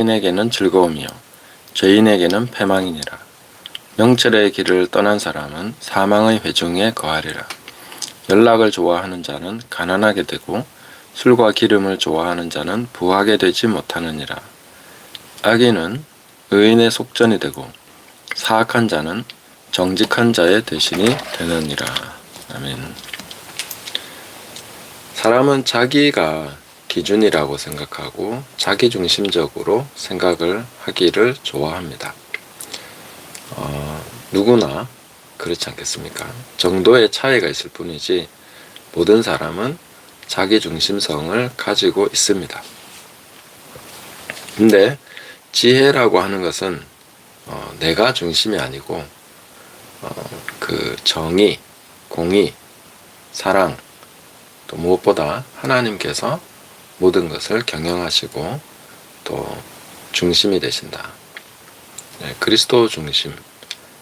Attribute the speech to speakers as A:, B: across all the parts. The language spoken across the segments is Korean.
A: 인에게는 즐거움이요. 죄인에게는 패망이니라. 명철의 길을 떠난 사람은 사망의 회중에 거하리라. 연락을 좋아하는 자는 가난하게 되고 술과 기름을 좋아하는 자는 부하게 되지 못하느니라. 악인은 의인의 속전이 되고 사악한 자는 정직한 자의 대신이 되느니라. 아멘. 사람은 자기가 기준이라고 생각하고 자기중심적으로 생각을 하기를 좋아합니다. 어, 누구나 그렇지 않겠습니까? 정도의 차이가 있을 뿐이지 모든 사람은 자기중심성을 가지고 있습니다. 근데 지혜라고 하는 것은 어, 내가 중심이 아니고 어, 그 정의, 공의, 사랑 또 무엇보다 하나님께서 모든 것을 경영하시고 또 중심이 되신다. 네, 그리스도 중심,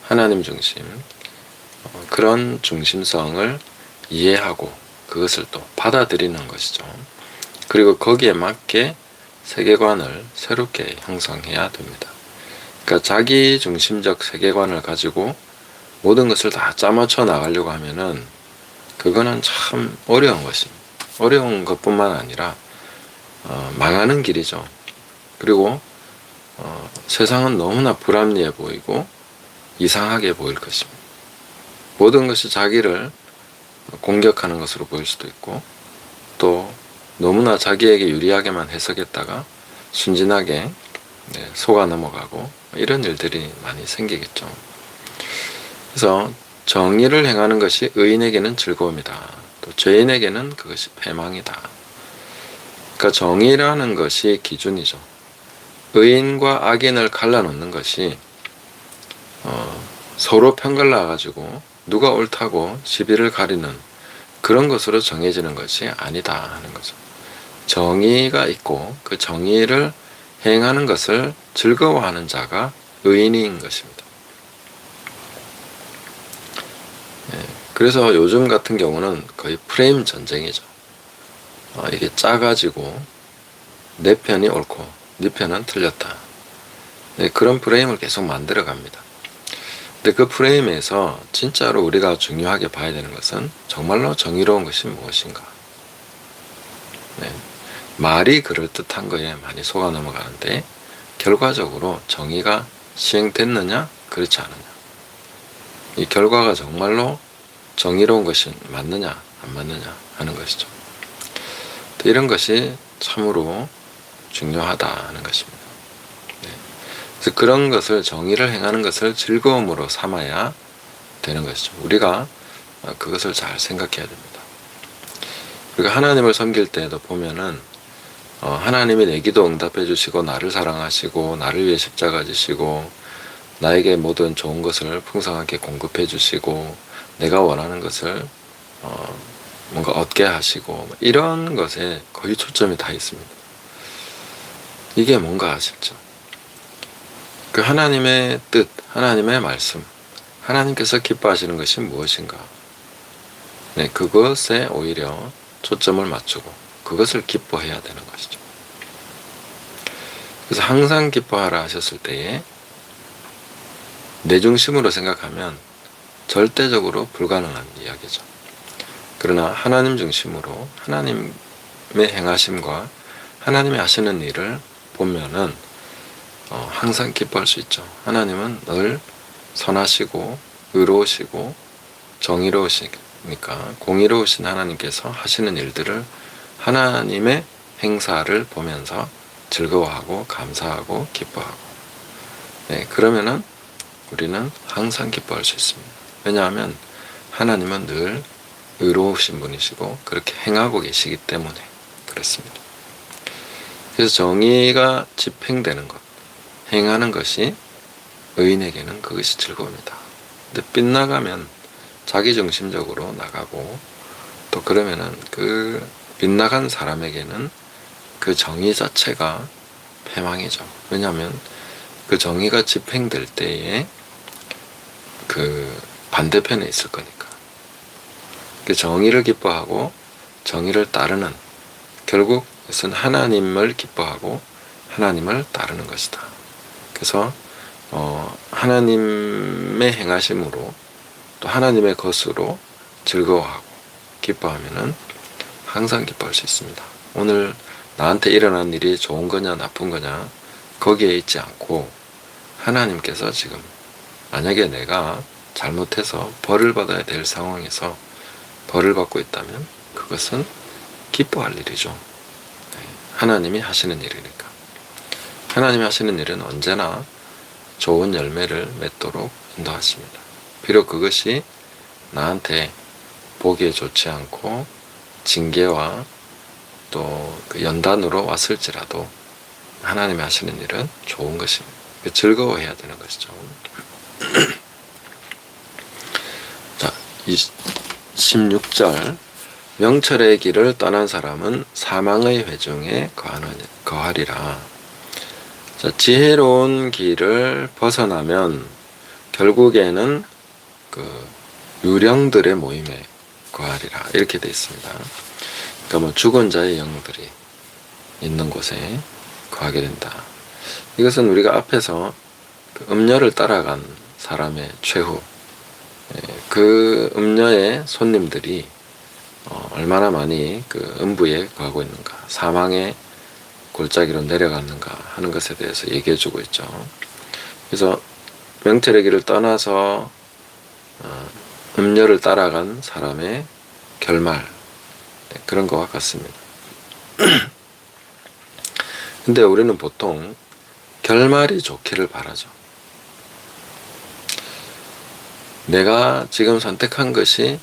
A: 하나님 중심, 어, 그런 중심성을 이해하고 그것을 또 받아들이는 것이죠. 그리고 거기에 맞게 세계관을 새롭게 형성해야 됩니다. 그러니까 자기 중심적 세계관을 가지고 모든 것을 다 짜맞춰 나가려고 하면은 그거는 참 어려운 것입니다. 어려운 것뿐만 아니라 어, 망하는 길이죠. 그리고 어, 세상은 너무나 불합리해 보이고 이상하게 보일 것입니다. 모든 것이 자기를 공격하는 것으로 보일 수도 있고 또 너무나 자기에게 유리하게만 해석했다가 순진하게 네, 속아 넘어가고 이런 일들이 많이 생기겠죠. 그래서 정의를 행하는 것이 의인에게는 즐거움이다. 또 죄인에게는 그것이 패망이다. 그러니까 정의라는 것이 기준이죠. 의인과 악인을 갈라놓는 것이 어, 서로 편갈라 가지고 누가 옳다고 시비를 가리는 그런 것으로 정해지는 것이 아니다 하는 거죠. 정의가 있고 그 정의를 행하는 것을 즐거워하는 자가 의인인 것입니다. 예, 그래서 요즘 같은 경우는 거의 프레임 전쟁이죠. 어, 이게 짜가지고 내 편이 옳고 네 편은 틀렸다. 네, 그런 프레임을 계속 만들어 갑니다. 근데 그 프레임에서 진짜로 우리가 중요하게 봐야 되는 것은 정말로 정의로운 것이 무엇인가. 네, 말이 그럴듯한 거에 많이 속아 넘어가는데 결과적으로 정의가 시행됐느냐 그렇지 않느냐. 이 결과가 정말로 정의로운 것이 맞느냐 안 맞느냐 하는 것이죠. 이런 것이 참으로 중요하다는 것입니다. 네. 그래서 그런 것을 정의를 행하는 것을 즐거움으로 삼아야 되는 것이죠. 우리가 그것을 잘 생각해야 됩니다. 그리고 하나님을 섬길 때도 보면은 어, 하나님이 내 기도 응답해 주시고 나를 사랑하시고 나를 위해 십자가 지시고 나에게 모든 좋은 것을 풍성하게 공급해 주시고 내가 원하는 것을 어, 뭔가 얻게 하시고 뭐 이런 것에 거의 초점이 다 있습니다. 이게 뭔가 싶죠. 그 하나님의 뜻, 하나님의 말씀, 하나님께서 기뻐하시는 것이 무엇인가? 네, 그것에 오히려 초점을 맞추고 그것을 기뻐해야 되는 것이죠. 그래서 항상 기뻐하라 하셨을 때에 내 중심으로 생각하면 절대적으로 불가능한 이야기죠. 그러나 하나님 중심으로 하나님의 행하심과 하나님이 하시는 일을 보면은 어, 항상 기뻐할 수 있죠. 하나님은 늘 선하시고 의로우시고 정의로우시니까 공의로우신 하나님께서 하시는 일들을 하나님의 행사를 보면서 즐거워하고 감사하고 기뻐하고 네, 그러면은 우리는 항상 기뻐할 수 있습니다. 왜냐하면 하나님은 늘 의로우신 분이시고 그렇게 행하고 계시기 때문에 그렇습니다. 그래서 정의가 집행되는 것, 행하는 것이 의인에게는 그것이 즐거움이다. 근데 빗나가면 자기중심적으로 나가고 또 그러면은 그 빗나간 사람에게는 그 정의 자체가 패망이죠. 왜냐하면 그 정의가 집행될 때에 그 반대편에 있을 거니까. 그 정의를 기뻐하고 정의를 따르는 결국 그것은 하나님을 기뻐하고 하나님을 따르는 것이다. 그래서 어, 하나님의 행하심으로 또 하나님의 것으로 즐거워하고 기뻐하면은 항상 기뻐할 수 있습니다. 오늘 나한테 일어난 일이 좋은 거냐 나쁜 거냐 거기에 있지 않고 하나님께서 지금 만약에 내가 잘못해서 벌을 받아야 될 상황에서 벌을 받고 있다면 그것은 기뻐할 일이죠. 네, 하나님이 하시는 일이니까. 하나님이 하시는 일은 언제나 좋은 열매를 맺도록 인도하십니다. 비록 그것이 나한테 보기에 좋지 않고 징계와 또 그 연단으로 왔을지라도 하나님이 하시는 일은 좋은 것입니다. 그 즐거워해야 되는 것이죠. 자, 16절. 명철의 길을 떠난 사람은 사망의 회중에 거하리라. 자, 지혜로운 길을 벗어나면 결국에는 그 유령들의 모임에 거하리라. 이렇게 되어 있습니다. 그러니까 뭐 죽은 자의 영들이 있는 곳에 거하게 된다. 이것은 우리가 앞에서 그 음녀를 따라간 사람의 최후, 예, 그 음녀의 손님들이 어, 얼마나 많이 그 음부에 거하고 있는가, 사망의 골짜기로 내려갔는가 하는 것에 대해서 얘기해주고 있죠. 그래서 길을 떠나서 어, 음녀를 따라간 사람의 결말 네, 그런 것과 같습니다. 근데 우리는 보통 결말이 좋기를 바라죠. 내가 지금 선택한 것이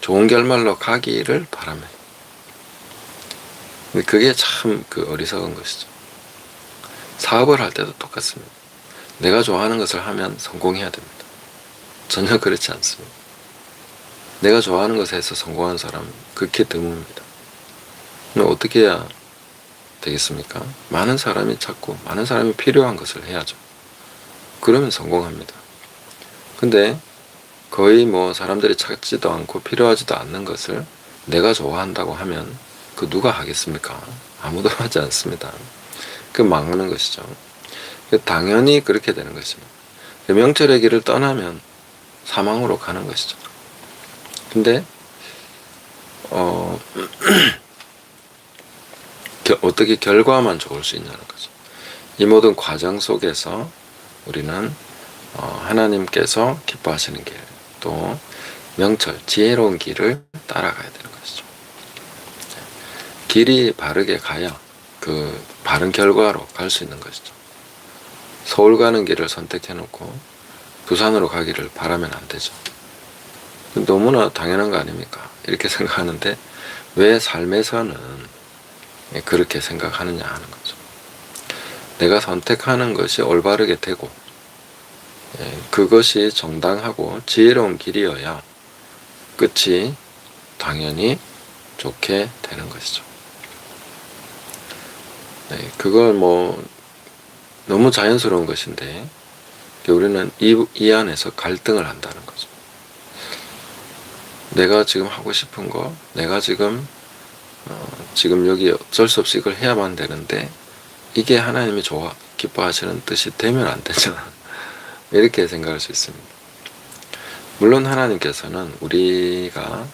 A: 좋은 결말로 가기를 바라며. 근데 그게 참 그 어리석은 것이죠. 사업을 할 때도 똑같습니다. 내가 좋아하는 것을 하면 성공해야 됩니다. 전혀 그렇지 않습니다. 내가 좋아하는 것에서 성공한 사람은 극히 드뭅니다. 어떻게 해야 되겠습니까? 많은 사람이 찾고 많은 사람이 필요한 것을 해야죠. 그러면 성공합니다. 근데 거의 뭐 사람들이 찾지도 않고 필요하지도 않는 것을 내가 좋아한다고 하면 그 누가 하겠습니까? 아무도 하지 않습니다. 그 망하는 것이죠. 당연히 그렇게 되는 것입니다. 명철의 길을 떠나면 사망으로 가는 것이죠. 근데 어 어떻게 결과만 좋을 수 있냐는 거죠. 이 모든 과정 속에서 우리는 어, 하나님께서 기뻐하시는 길, 또 명철, 지혜로운 길을 따라가야 되는 것이죠. 길이 바르게 가야 그 바른 결과로 갈 수 있는 것이죠. 서울 가는 길을 선택해 놓고 부산으로 가기를 바라면 안 되죠. 너무나 당연한 거 아닙니까? 이렇게 생각하는데 왜 삶에서는 그렇게 생각하느냐 하는 거죠. 내가 선택하는 것이 올바르게 되고 예, 그것이 정당하고 지혜로운 길이어야 끝이 당연히 좋게 되는 것이죠. 네, 그걸 뭐 너무 자연스러운 것인데 우리는 이, 이 안에서 갈등을 한다는 거죠. 내가 지금 하고 싶은 거, 내가 지금 어, 지금 여기 어쩔 수 없이 이걸 해야만 되는데 이게 하나님이 좋아 기뻐하시는 뜻이 되면 안 되잖아. 이렇게 생각할 수 있습니다. 물론 하나님께서는 우리가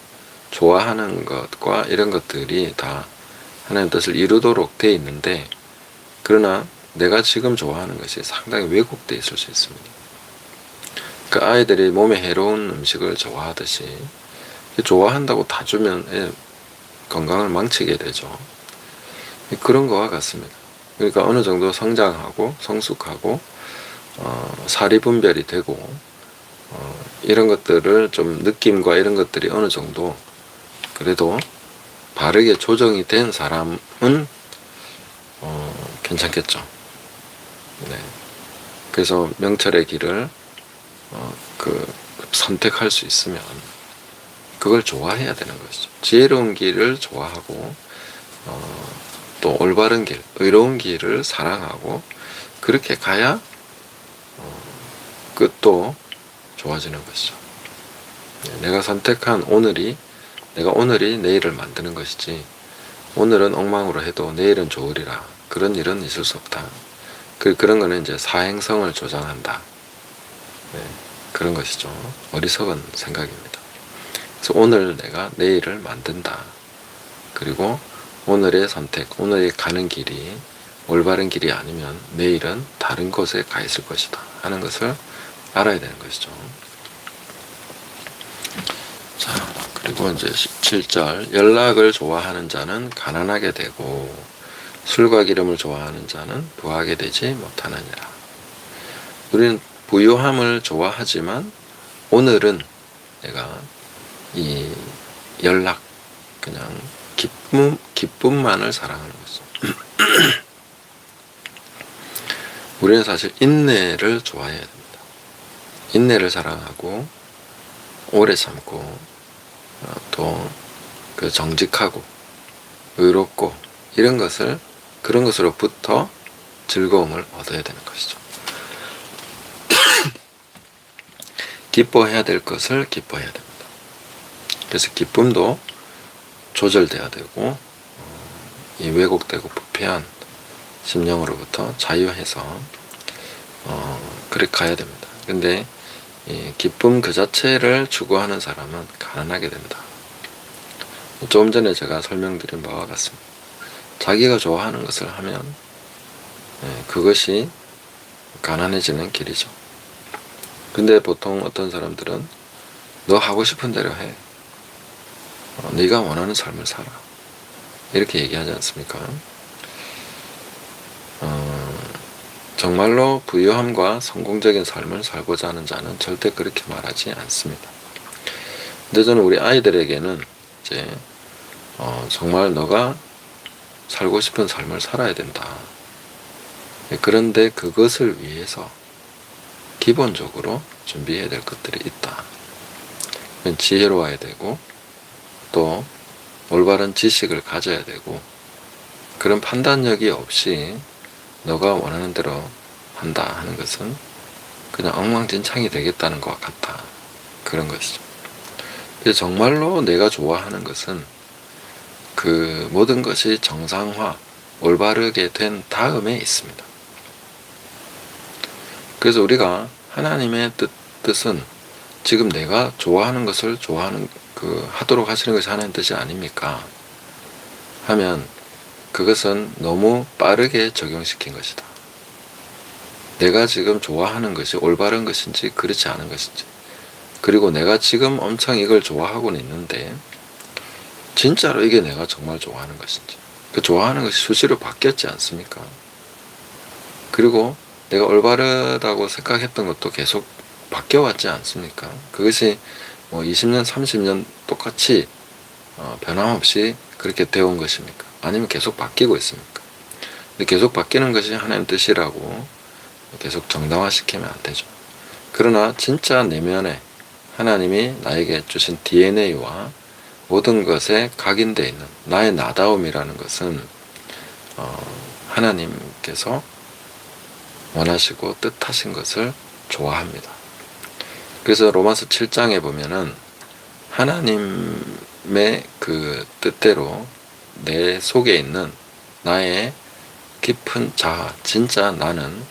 A: 좋아하는 것과 이런 것들이 다 하나님 뜻을 이루도록 돼 있는데 그러나 내가 지금 좋아하는 것이 상당히 왜곡돼 있을 수 있습니다. 그 아이들이 몸에 해로운 음식을 좋아하듯이 좋아한다고 다 주면 건강을 망치게 되죠. 그런 거와 같습니다. 그러니까 어느 정도 성장하고 성숙하고 어, 사리 분별이 되고 어, 이런 것들을 좀 느낌과 이런 것들이 어느 정도 그래도 바르게 조정이 된 사람은 어, 괜찮겠죠. 네. 그래서 명철의 길을 어, 그 선택할 수 있으면 그걸 좋아해야 되는 것이죠. 지혜로운 길을 좋아하고 어, 또 올바른 길, 의로운 길을 사랑하고 그렇게 가야 어, 끝도 좋아지는 것이죠. 네, 내가 선택한 오늘이 내가 오늘이 내일을 만드는 것이지 오늘은 엉망으로 해도 내일은 좋으리라 그런 일은 있을 수 없다. 그 그런 거는 이제 사행성을 조장한다. 네, 그런 것이죠. 어리석은 생각입니다. 그래서 오늘 내가 내일을 만든다. 그리고 오늘의 선택, 오늘의 가는 길이 올바른 길이 아니면 내일은 다른 곳에 가 있을 것이다 하는 것을 알아야 되는 것이죠. 자, 그리고 이제 17절 연락을 좋아하는 자는 가난하게 되고 술과 기름을 좋아하는 자는 부하게 되지 못하느니라. 우리는 부유함을 좋아하지만 오늘은 내가 이 연락 그냥 기쁨 기쁨만을 사랑하는 거죠. 우리는 사실 인내를 좋아해야 됩니다. 인내를 사랑하고 오래 참고 어, 또그 정직하고 의롭고 이런 것을 그런 것으로부터 즐거움을 얻어야 되는 것이죠. 기뻐해야 될 것을 기뻐해야 됩니다. 그래서 기쁨도 조절돼야 되고 어, 이 왜곡되고 부패한 심령으로부터 자유해서 어, 그렇게 가야 됩니다. 근데 이 기쁨 그 자체를 추구하는 사람은 가난하게 됩니다. 조금 전에 제가 설명드린 바와 같습니다. 자기가 좋아하는 것을 하면 예, 그것이 가난해지는 길이죠. 근데 보통 어떤 사람들은 너 하고 싶은 대로 해. 어, 네가 원하는 삶을 살아. 이렇게 얘기하지 않습니까? 정말로 부유함과 성공적인 삶을 살고자 하는 자는 절대 그렇게 말하지 않습니다. 근데 저는 우리 아이들에게는 이제 어, 정말 너가 살고 싶은 삶을 살아야 된다. 그런데 그것을 위해서 기본적으로 준비해야 될 것들이 있다. 지혜로워야 되고 또 올바른 지식을 가져야 되고 그런 판단력이 없이 너가 원하는 대로 한다 하는 것은 그냥 엉망진창이 되겠다는 것 같다. 그런 것이죠. 그래서 정말로 내가 좋아하는 것은 그 모든 것이 정상화, 올바르게 된 다음에 있습니다. 그래서 우리가 하나님의 뜻, 뜻은 지금 내가 좋아하는 것을 좋아하는 그 하도록 하시는 것이 하나님 뜻이 아닙니까? 하면 그것은 너무 빠르게 적용시킨 것이다. 내가 지금 좋아하는 것이 올바른 것인지 그렇지 않은 것인지 그리고 내가 지금 엄청 이걸 좋아하고는 있는데 진짜로 이게 내가 정말 좋아하는 것인지 그 좋아하는 것이 수시로 바뀌었지 않습니까? 그리고 내가 올바르다고 생각했던 것도 계속 바뀌어왔지 않습니까? 그것이 뭐 20년, 30년 똑같이 어, 변함없이 그렇게 되어 온 것입니까? 아니면 계속 바뀌고 있습니까? 근데 계속 바뀌는 것이 하나님 뜻이라고 계속 정당화시키면 안 되죠. 그러나 진짜 내면에 하나님이 나에게 주신 DNA와 모든 것에 각인되어 있는 나의 나다움이라는 것은 어, 하나님께서 원하시고 뜻하신 것을 좋아합니다. 그래서 로마서 7장에 보면은 하나님의 그 뜻대로 내 속에 있는 나의 깊은 자아, 진짜 나는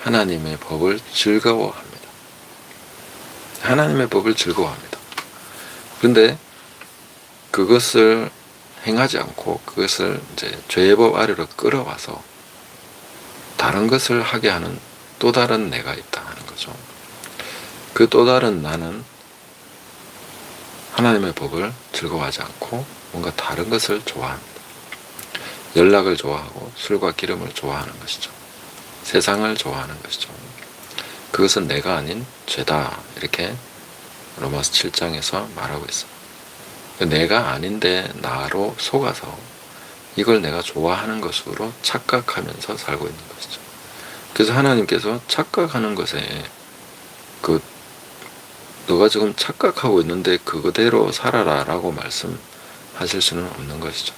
A: 하나님의 법을 즐거워합니다. 하나님의 법을 즐거워합니다. 근데 그것을 행하지 않고 그것을 이제 죄의 법 아래로 끌어와서 다른 것을 하게 하는 또 다른 내가 있다 하는 거죠. 그 또 다른 나는 하나님의 법을 즐거워하지 않고 뭔가 다른 것을 좋아합니다. 연락을 좋아하고 술과 기름을 좋아하는 것이죠. 세상을 좋아하는 것이죠. 그것은 내가 아닌 죄다. 이렇게 로마서 7장에서 말하고 있습니다. 내가 아닌데 나로 속아서 이걸 내가 좋아하는 것으로 착각하면서 살고 있는 것이죠. 그래서 하나님께서 착각하는 것에 그 너가 지금 착각하고 있는데 그거대로 살아라라고 말씀 하실 수는 없는 것이죠.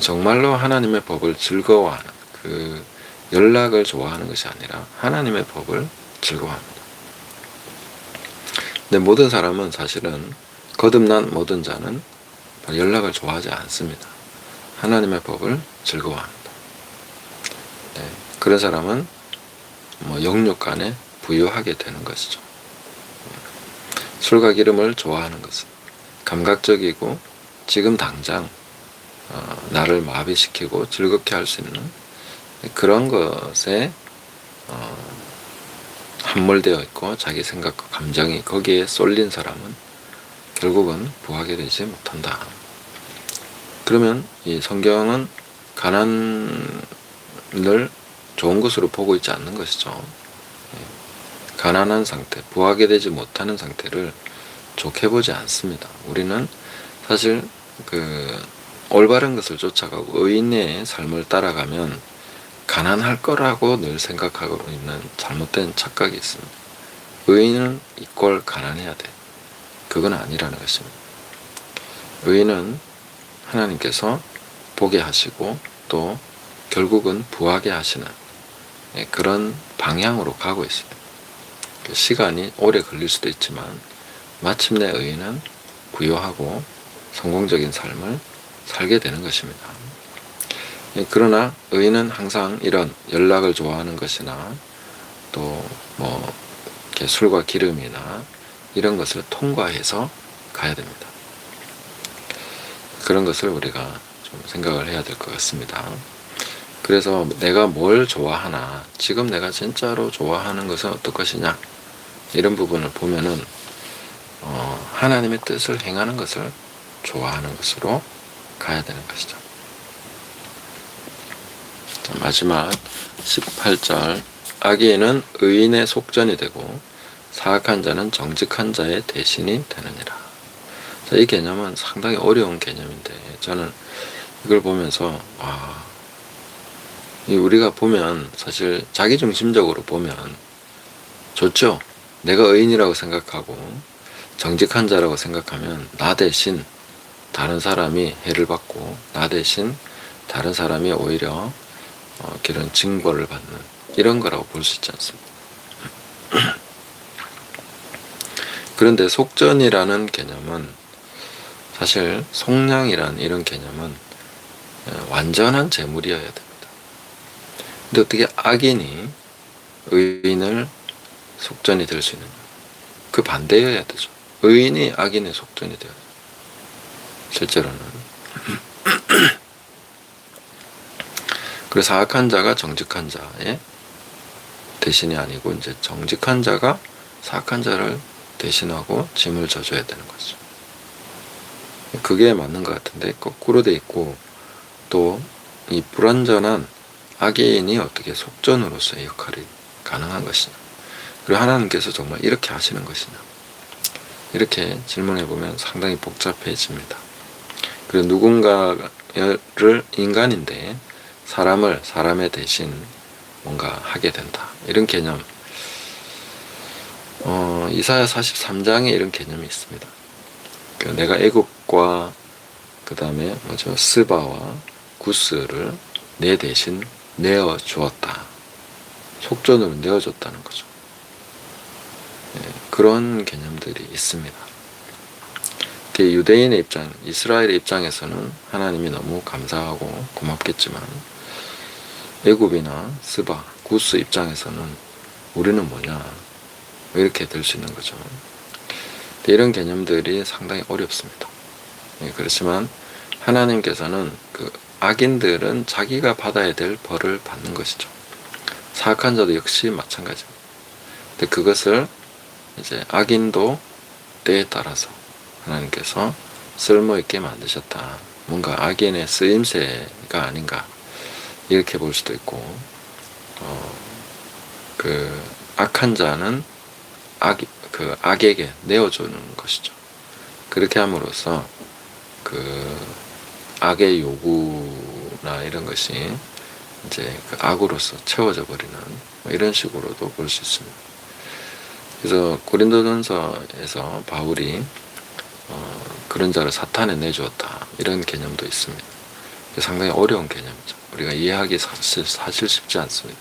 A: 정말로 하나님의 법을 즐거워하는 그 연락을 좋아하는 것이 아니라 하나님의 법을 즐거워합니다. 근데 모든 사람은 사실은 거듭난 모든 자는 연락을 좋아하지 않습니다. 하나님의 법을 즐거워합니다. 그런 사람은 뭐 영육 간에 부유하게 되는 것이죠. 술과 기름을 좋아하는 것은 감각적이고 지금 당장 어, 나를 마비시키고 즐겁게 할 수 있는 그런 것에 어, 함몰되어 있고 자기 생각과 감정이 거기에 쏠린 사람은 결국은 부하게 되지 못한다. 그러면 이 성경은 가난을 좋은 것으로 보고 있지 않는 것이죠. 예. 가난한 상태, 부하게 되지 못하는 상태를 좋게 보지 않습니다. 우리는 사실 그 올바른 것을 쫓아가고 의인의 삶을 따라가면 가난할 거라고 늘 생각하고 있는 잘못된 착각이 있습니다. 의인은 이꼴 가난해야 돼. 그건 아니라는 것입니다. 의인은 하나님께서 보게 하시고 또 결국은 부하게 하시는 예, 그런 방향으로 가고 있습니다. 그 시간이 오래 걸릴 수도 있지만 마침내 의인은 부유하고 성공적인 삶을 살게 되는 것입니다. 예, 그러나 의인은 항상 이런 연락을 좋아하는 것이나 또 뭐 술과 기름이나 이런 것을 통과해서 가야 됩니다. 그런 것을 우리가 좀 생각을 해야 될 것 같습니다. 그래서 내가 뭘 좋아하나, 지금 내가 진짜로 좋아하는 것은 어떤 것이냐, 이런 부분을 보면은, 어, 하나님의 뜻을 행하는 것을 좋아하는 것으로 가야 되는 것이죠. 자, 마지막 18절. 악인은 의인의 속전이 되고, 사악한 자는 정직한 자의 대신이 되느니라. 자, 이 개념은 상당히 어려운 개념인데 저는 이걸 보면서 아, 이 우리가 보면 사실 자기중심적으로 보면 좋죠. 내가 의인이라고 생각하고 정직한 자라고 생각하면 나 대신 다른 사람이 해를 받고 나 대신 다른 사람이 오히려 어, 그런 징벌을 받는 이런 거라고 볼 수 있지 않습니까? 그런데 속전이라는 개념은 사실 속량이란 이런 개념은 어, 완전한 재물이어야 됩니다. 근데 어떻게 악인이 의인을 속전이 될 수 있느냐? 그 반대여야 되죠. 의인이 악인의 속전이 되어야. 실제로는. 그래서 악한 자가 정직한 자의 대신이 아니고 이제 정직한 자가 사악한 자를 대신하고 짐을 져줘야 되는 거죠. 그게 맞는 것 같은데 거꾸로 돼 있고 또 이 불완전한 악인이 어떻게 속전으로서의 역할이 가능한 것이냐 그리고 하나님께서 정말 이렇게 하시는 것이냐 이렇게 질문해 보면 상당히 복잡해집니다. 그리고 누군가를 인간인데 사람을 사람의 대신 뭔가 하게 된다 이런 개념 어, 이사야 43장에 이런 개념이 있습니다. 그 내가 애국과 그 다음에 뭐죠 스바와 구스를 내 대신 내어 주었다. 속전으로 내어 줬다는 거죠. 예, 그런 개념들이 있습니다. 유대인의 입장, 이스라엘의 입장에서는 하나님이 너무 감사하고 고맙겠지만 애굽이나 스바, 구스 입장에서는 우리는 뭐냐 이렇게 될 수 있는 거죠. 이런 개념들이 상당히 어렵습니다. 예, 그렇지만 하나님께서는 그 악인들은 자기가 받아야 될 벌을 받는 것이죠. 사악한 자도 역시 마찬가지입니다. 근데 그것을 이제 악인도 때에 따라서 하나님께서 쓸모있게 만드셨다. 뭔가 악인의 쓰임새가 아닌가. 이렇게 볼 수도 있고, 어, 그, 악한 자는 악, 그 악에게 내어주는 것이죠. 그렇게 함으로써 그 악의 요구나 이런 것이 이제 그 악으로서 채워져 버리는 뭐 이런 식으로도 볼 수 있습니다. 그래서 고린도전서에서 바울이 어, 그런 자를 사탄에 내주었다 이런 개념도 있습니다. 상당히 어려운 개념이죠. 우리가 이해하기 사실, 사실 쉽지 않습니다.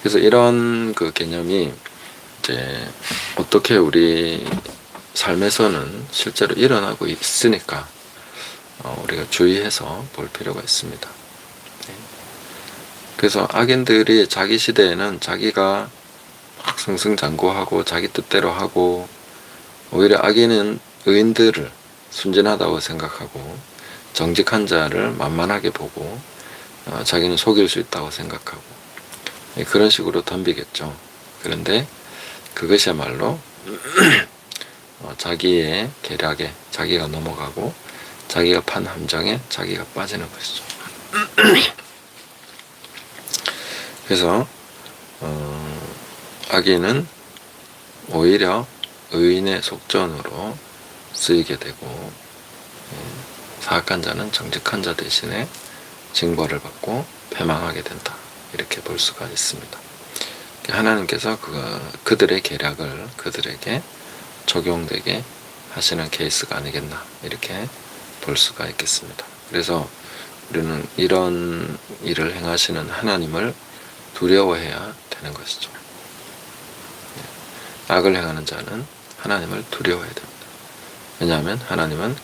A: 그래서 이런 그 개념이 이제 어떻게 우리 삶에서는 실제로 일어나고 있으니까 어, 우리가 주의해서 볼 필요가 있습니다. 네. 그래서 악인들이 자기 시대에는 자기가 막 승승장구하고 자기 뜻대로 하고 오히려 악인은 의인들을 순진하다고 생각하고 정직한 자를 만만하게 보고 어, 자기는 속일 수 있다고 생각하고 예, 그런 식으로 덤비겠죠. 그런데 그것이야말로 어, 자기의 계략에 자기가 넘어가고 자기가 판 함정에 자기가 빠지는 것이죠. 그래서 어, 악인은 오히려 의인의 속전으로 쓰이게 되고 예, 사악한 자는 정직한 자 대신에 징벌을 받고 패망하게 된다 이렇게 볼 수가 있습니다. 하나님께서 그, 그들의 계략을 그들에게 적용되게 하시는 케이스가 아니겠나 이렇게 볼 수가 있겠습니다. 그래서 우리는 이런 일을 행하시는 하나님을 두려워해야 되는 것이죠. 네. 악을 행하는 자는 하나님을 두려워해야 됩니다. 왜냐하면 하나님은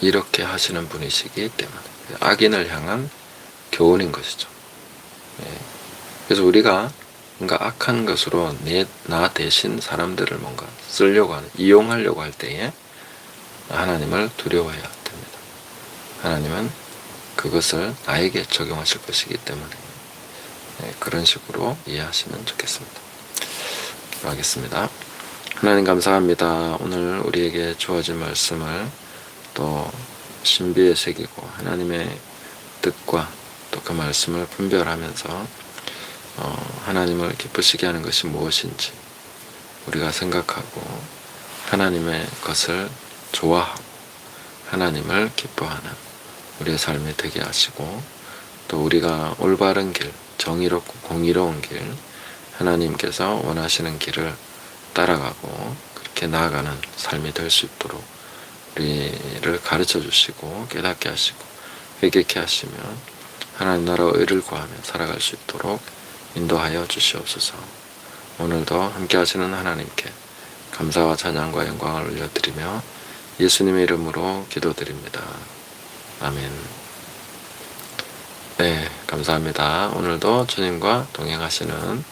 A: 이렇게 하시는 분이시기 때문에 악인을 향한 교훈인 것이죠. 네. 그래서 우리가 뭔가 악한 것으로 내, 나 대신 사람들을 뭔가 쓰려고 하는, 이용하려고 할 때에 하나님을 두려워해야 됩니다. 하나님은 그것을 나에게 적용하실 것이기 때문에 네, 그런 식으로 이해하시면 좋겠습니다. 기도하겠습니다. 하나님 감사합니다. 오늘 우리에게 주어진 말씀을 또 신비에 새기고 하나님의 뜻과 또 그 말씀을 분별하면서 어, 하나님을 기쁘시게 하는 것이 무엇인지 우리가 생각하고 하나님의 것을 좋아하고 하나님을 기뻐하는 우리의 삶이 되게 하시고 또 우리가 올바른 길, 정의롭고 공의로운 길, 하나님께서 원하시는 길을 따라가고 그렇게 나아가는 삶이 될 수 있도록 우리를 가르쳐 주시고 깨닫게 하시고 회개케 하시면 하나님 나라 의를 구하며 살아갈 수 있도록 인도하여 주시옵소서. 오늘도 함께 하시는 하나님께 감사와 찬양과 영광을 올려드리며 예수님의 이름으로 기도드립니다. 아멘. 네, 감사합니다. 오늘도 주님과 동행하시는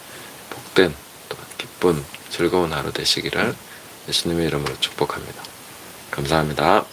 A: 복된 또 기쁜 즐거운 하루 되시기를 예수님의 이름으로 축복합니다. 감사합니다.